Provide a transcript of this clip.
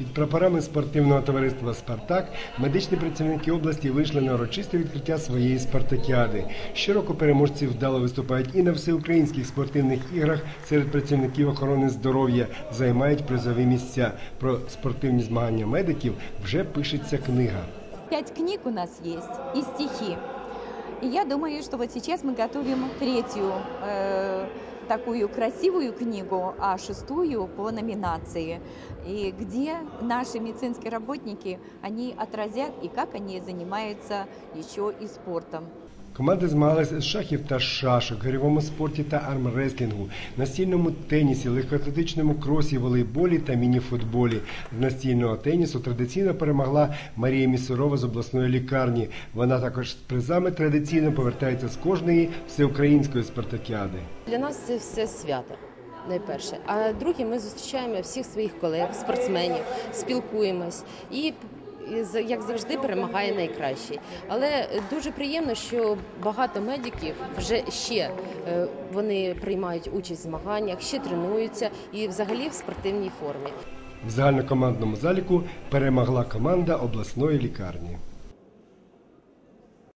Під прапорами спортивного товариства Спартак медичні працівники області вийшли на урочисте відкриття своєї спартакіади. Щороку переможці вдало виступають і на всеукраїнських спортивних іграх серед працівників охорони здоров'я займають призові місця. Про спортивні змагання медиків вже пишеться книга. Пять книг у нас есть и стихи. И я думаю, что вот сейчас мы готовим такую красивую книгу, а шестую по номинации, и где наши медицинские работники, они отразят и как они занимаются еще и спортом. Команди змагалися з шахів та шашок, гирьовому спорті та армреслінгу, настільному тенісі, легкоатлетичному кросі, волейболі та мініфутболі. З настільного тенісу традиційно перемогла Марія Місурова з обласної лікарні. Вона також з призами традиційно повертається з кожної всеукраїнської спартакіади. Для нас це все свято. Найперше, а друге, ми зустрічаємо всіх своїх колег, спортсменів, спілкуємось і. І Як завжди перемагає найкращий, але дуже приємно, що багато медиків вже ще е, вони приймають участь в змаганнях, ще тренуються і взагалі в спортивній формі. В загальнокомандному заліку перемогла команда обласної лікарні.